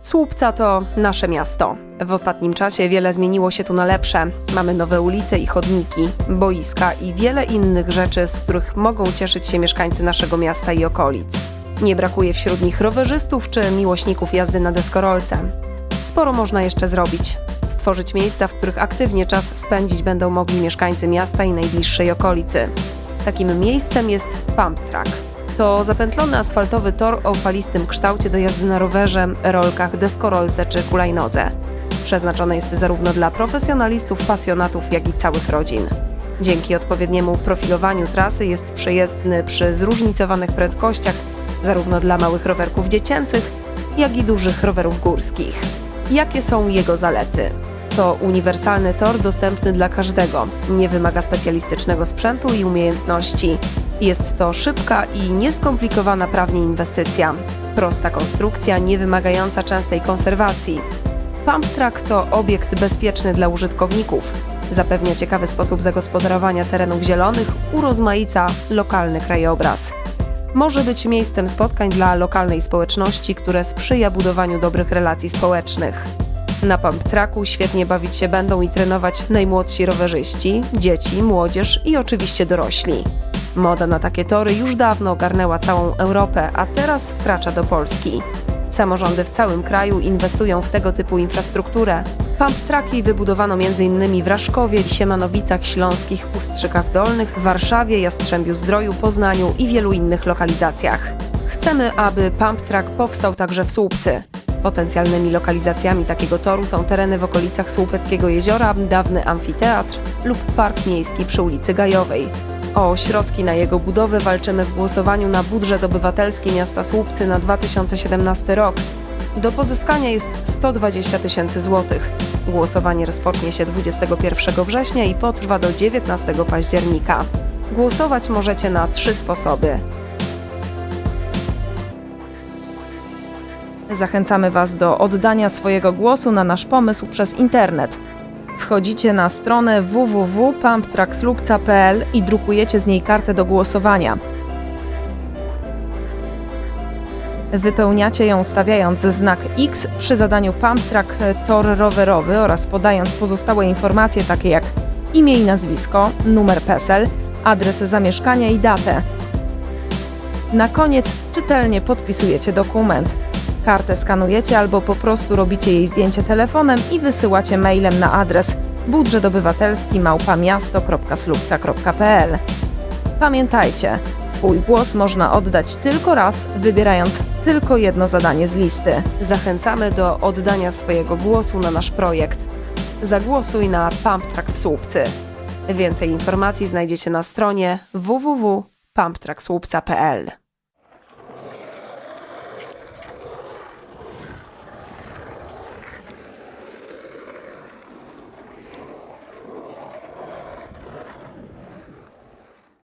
Słupca to nasze miasto. W ostatnim czasie wiele zmieniło się tu na lepsze. Mamy nowe ulice i chodniki, boiska i wiele innych rzeczy, z których mogą cieszyć się mieszkańcy naszego miasta i okolic. Nie brakuje wśród nich rowerzystów czy miłośników jazdy na deskorolce. Sporo można jeszcze zrobić. Stworzyć miejsca, w których aktywnie czas spędzić będą mogli mieszkańcy miasta i najbliższej okolicy. Takim miejscem jest Pump Track. To zapętlony asfaltowy tor o falistym kształcie do jazdy na rowerze, rolkach, deskorolce czy hulajnodze. Przeznaczony jest zarówno dla profesjonalistów, pasjonatów, jak i całych rodzin. Dzięki odpowiedniemu profilowaniu trasy jest przejezdny przy zróżnicowanych prędkościach, zarówno dla małych rowerków dziecięcych, jak i dużych rowerów górskich. Jakie są jego zalety? To uniwersalny tor dostępny dla każdego. Nie wymaga specjalistycznego sprzętu i umiejętności. Jest to szybka i nieskomplikowana prawnie inwestycja. Prosta konstrukcja, nie wymagająca częstej konserwacji. Pump Track to obiekt bezpieczny dla użytkowników. Zapewnia ciekawy sposób zagospodarowania terenów zielonych, urozmaica lokalny krajobraz. Może być miejscem spotkań dla lokalnej społeczności, które sprzyja budowaniu dobrych relacji społecznych. Na pump tracku świetnie bawić się będą i trenować najmłodsi rowerzyści, dzieci, młodzież i oczywiście dorośli. Moda na takie tory już dawno ogarnęła całą Europę, a teraz wkracza do Polski. Samorządy w całym kraju inwestują w tego typu infrastrukturę. Pump tracki wybudowano m.in. w Raszkowie, Siemanowicach Śląskich, Ustrzykach Dolnych, Warszawie, Jastrzębiu Zdroju, Poznaniu i wielu innych lokalizacjach. Chcemy, aby pump track powstał także w Słupcy. Potencjalnymi lokalizacjami takiego toru są tereny w okolicach Słupeckiego Jeziora, dawny amfiteatr lub park miejski przy ulicy Gajowej. O środki na jego budowę walczymy w głosowaniu na budżet obywatelski miasta Słupcy na 2017 rok. Do pozyskania jest 120 tysięcy złotych. Głosowanie rozpocznie się 21 września i potrwa do 19 października. Głosować możecie na trzy sposoby. Zachęcamy Was do oddania swojego głosu na nasz pomysł przez internet. Wchodzicie na stronę www.pumptrackslupca.pl i drukujecie z niej kartę do głosowania. Wypełniacie ją stawiając znak X przy zadaniu Pump Track Tor rowerowy oraz podając pozostałe informacje takie jak imię i nazwisko, numer PESEL, adres zamieszkania i datę. Na koniec czytelnie podpisujecie dokument. Kartę skanujecie albo po prostu robicie jej zdjęcie telefonem i wysyłacie mailem na adres budżet obywatelski małpamiasto.slupca.pl. Pamiętajcie, swój głos można oddać tylko raz, wybierając tylko jedno zadanie z listy. Zachęcamy do oddania swojego głosu na nasz projekt. Zagłosuj na Pump Track w Słupcy. Więcej informacji znajdziecie na stronie www.pumptracksłupca.pl.